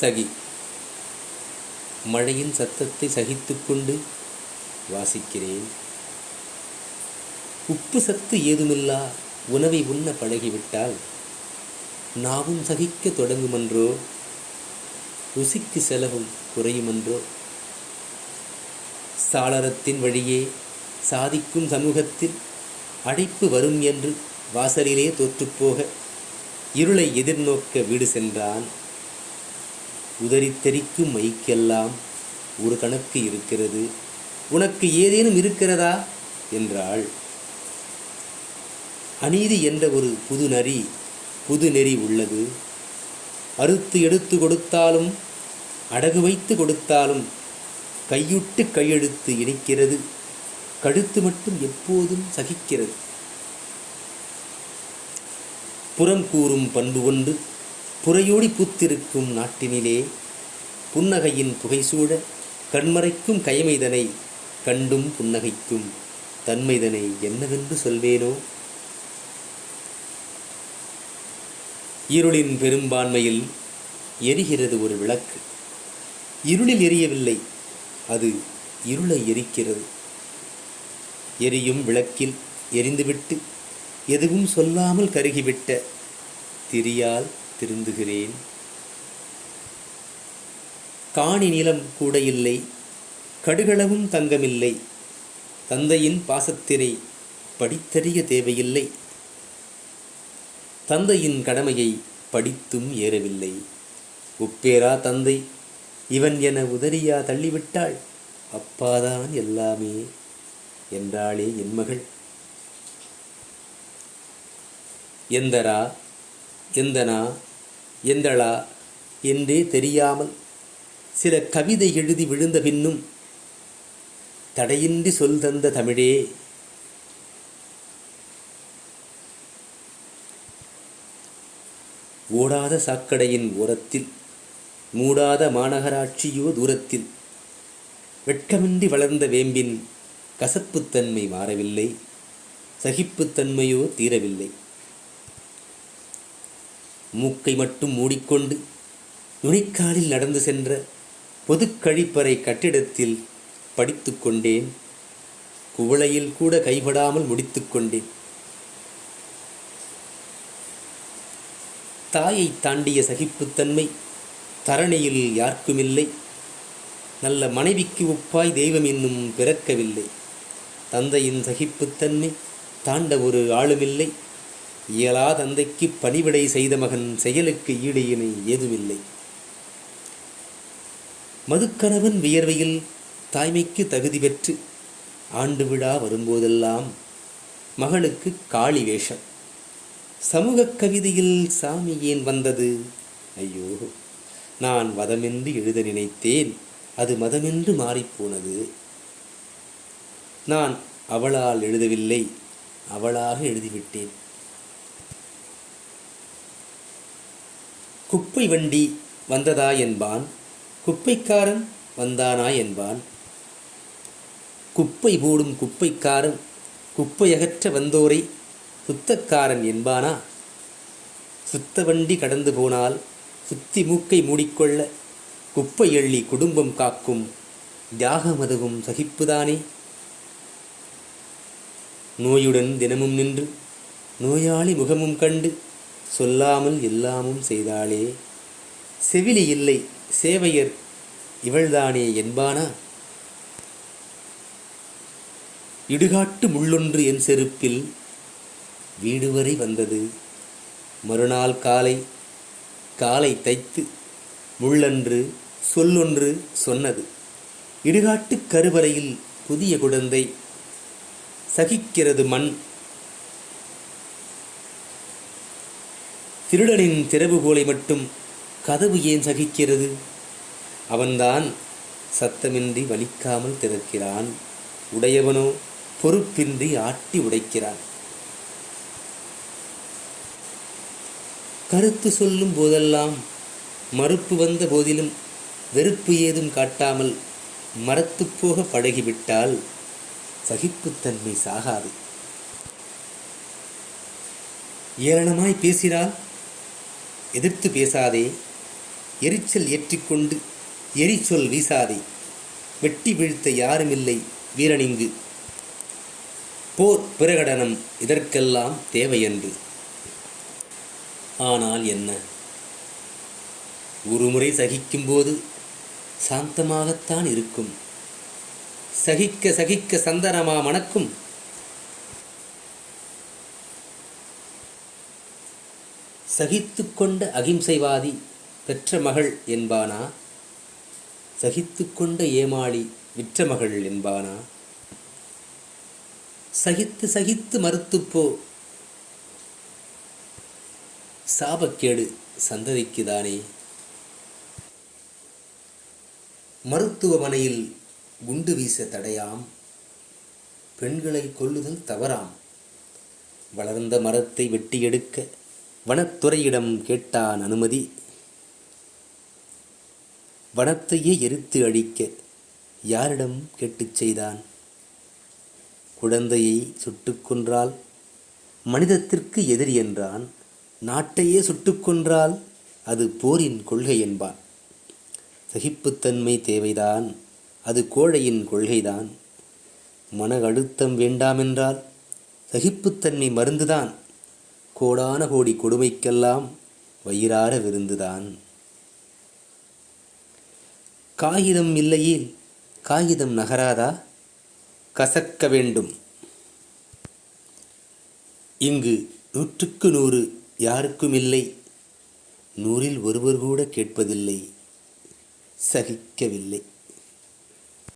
சகி. மழையின் சத்தத்தை சகித்துக்கொண்டு வாசிக்கிறேன். உப்பு சத்து ஏதுமில்லா உணவை உண்ண பழகிவிட்டால் நாவும் சகிக்க தொடங்குமன்றோ? ருசிக்கு செலவும் குறையுமன்றோ? சாளரத்தின் வழியே சாதிக்கும் சமூகத்தில் அடைப்பு வரும் என்று வாசலிலே தோற்றுப்போக இருளை எதிர்நோக்க வீடு சென்றான். உதறித்தெறிக்கும் மைக்கெல்லாம் ஒரு கணக்கு இருக்கிறது. உனக்கு ஏதேனும் இருக்கிறதா? என்றாள். அநீதி என்ற ஒரு புது நரி புது நெறி உள்ளது. அறுத்து எடுத்து கொடுத்தாலும் அடகு வைத்து கொடுத்தாலும் கையுட்டு கையெழுத்து இணைக்கிறது. கழுத்து மட்டும் எப்போதும் சகிக்கிறது. புறம் கூறும் பண்பு ஒன்று புறையோடி பூத்திருக்கும் நாட்டினிலே புன்னகையின் புகைசூழ கண்மறைக்கும் கைமைதனை கண்டும் புன்னகைக்கும் தன்மைதனை என்னவென்று சொல்வேனோ? இருளின் பெரும்பான்மையில் எரிகிறது ஒரு விளக்கு. இருளில் எரியவில்லை அது இருளை எரிக்கிறது. எரியும் விளக்கில் எரிந்துவிட்டு எதுவும் சொல்லாமல் கருகிவிட்ட திரியால் திருந்துகிறேன். காணி நிலம் கூட இல்லை கடுகளவும் தங்கமில்லை தந்தையின் பாசத்தினை படித்தறிய தேவையில்லை தந்தையின் கடமையை படித்தும் ஏறவில்லை. உப்பேரா தந்தை இவன் என உதறியா தள்ளிவிட்டாள் அப்பாதான் எல்லாமே என்றாளே என் மகள். எந்தரா எந்தனா எந்தளா என்றே தெரியாமல் சில கவிதை எழுதி விழுந்த பின்னும் தடையின்றி சொல் தந்த தமிழே. ஓடாத சாக்கடையின் ஓரத்தில் மூடாத மாநகராட்சியோ தூரத்தில் வெட்கமின்றி வளர்ந்த வேம்பின் கசப்புத்தன்மை மாறவில்லை சகிப்புத்தன்மையோ தீரவில்லை. மூக்கை மட்டும் மூடிக்கொண்டு நுனிக்காலில் நடந்து சென்ற பொது கழிப்பறை கட்டிடத்தில் படித்து கொண்டேன். குவளையில் கூட கைபடாமல் முடித்து கொண்டேன். தாயை தாண்டிய சகிப்புத்தன்மை தரணியில் யாருக்குமில்லை. நல்ல மனைவிக்கு ஒப்பாய் தெய்வம் இன்னும் பிறக்கவில்லை. தந்தையின் சகிப்புத்தன்மை தாண்ட ஒரு ஆளுமில்லை. இயலா தந்தைக்கு பணிவிடை செய்த மகன் செயலுக்கு ஈடு இணை ஏதுமில்லை. மதுக்கணவன் வியர்வையில் தாய்மைக்கு தகுதி பெற்று ஆண்டு விழா வரும்போதெல்லாம் மகளுக்கு காளி வேஷம். சமூக கவிதையில் சாமி ஏன் வந்தது? ஐயோ நான் வதமென்று எழுத நினைத்தேன். அது மதமென்று மாறிப்போனது நான் அவளால் எழுதவில்லை. அவளாக எழுதிவிட்டேன். குப்பை வண்டி வந்ததா என்பான். குப்பைக்காரன் வந்தானா என்பான். குப்பை போடும் குப்பைக்காரன் குப்பையகற்ற வந்தோரை சுத்தக்காரன் என்பானா? சுத்த வண்டி கடந்து போனால் சுத்தி மூக்கை மூடிக்கொள்ள குப்பை எள்ளி குடும்பம் காக்கும் தியாகமதுவும் சகிப்புதானே? நோயுடன் தினமும் நின்று நோயாளி முகமும் கண்டு சொல்லாமல் எல்லாமும் செய்தாளே? செவிலி இல்லை சேவையர் இவள்தானே என்பானா? இடுகாட்டு முள்ளொன்று என் செருப்பில் வீடு வரை வந்தது. மறுநாள் காலை காலை தைத்து முள்ளன்று சொல்லொன்று சொன்னது. இடுகாட்டு கருவறையில் புதிய குழந்தை சகிக்கிறது மண். திருடனின் திறவுகோலை மட்டும் கதவு ஏன் சகிக்கிறது? அவன்தான் சத்தமின்றி வலிக்காமல் திறக்கிறான். உடையவனோ பொறுப்பின்றி ஆட்டி உடைக்கிறான். கருத்து சொல்லும் போதெல்லாம் மறுப்பு வந்த போதிலும் வெறுப்பு ஏதும் காட்டாமல் மரத்துப் போக பழகிவிட்டால் சகிப்புத்தன்மை சாகாது. ஏளனமாய் பேசினால் எதிர்த்து பேசாதே. எரிச்சல் ஏற்றிக்கொண்டு எரிச்சொல் வீசாதே. வெட்டி வீழ்த்த யாருமில்லை வீரனிங்கு. போர் பிரகடனம் இதற்கெல்லாம் தேவையன்று. ஆனால் என்ன? ஒருமுறை சகிக்கும்போது சாந்தமாகத்தான் இருக்கும். சகிக்க சகிக்க சந்தனமா மணக்கும். சகித்து கொண்ட அகிம்சைவாதி பெற்ற மகள் என்பானா? சகித்து கொண்ட ஏமாளி விற்ற மகள் என்பானா? சகித்து சகித்து மறுத்துப்போ. சாபக்கேடு சந்ததிக்குதானே மருத்துவமனையில் குண்டு வீச தடையாம். பெண்களை கொல்லுதல் தவறாம். வளர்ந்த மரத்தை வெட்டி எடுக்க வனத்துறையிடம் கேட்டான் அனுமதி. வனத்தையே எரித்து அழிக்க யாரிடம் கேட்டுச் செய்தான்? குழந்தையை சுட்டுக்கொன்றால் மனிதத்திற்கு எதிரி என்றான். நாட்டையே சுட்டுக்கொன்றால் அது போரின் கொள்கை என்பான். சகிப்புத்தன்மை தேவைதான் அது கோழையின் கொள்கைதான். மன அழுத்தம் வேண்டாமென்றால் சகிப்புத்தன்மை மருந்துதான். கோடான கோடி கொடுமைக்கெல்லாம் வயிறார விருந்துதான். காகிதம் இல்லையேல் காகிதம் நகராதா? கசக்க வேண்டும். இங்கு நூற்றுக்கு நூறு யாருக்கும் இல்லை நூறில் ஒருவர் கூட கேட்பதில்லை. சகிக்கவில்லை.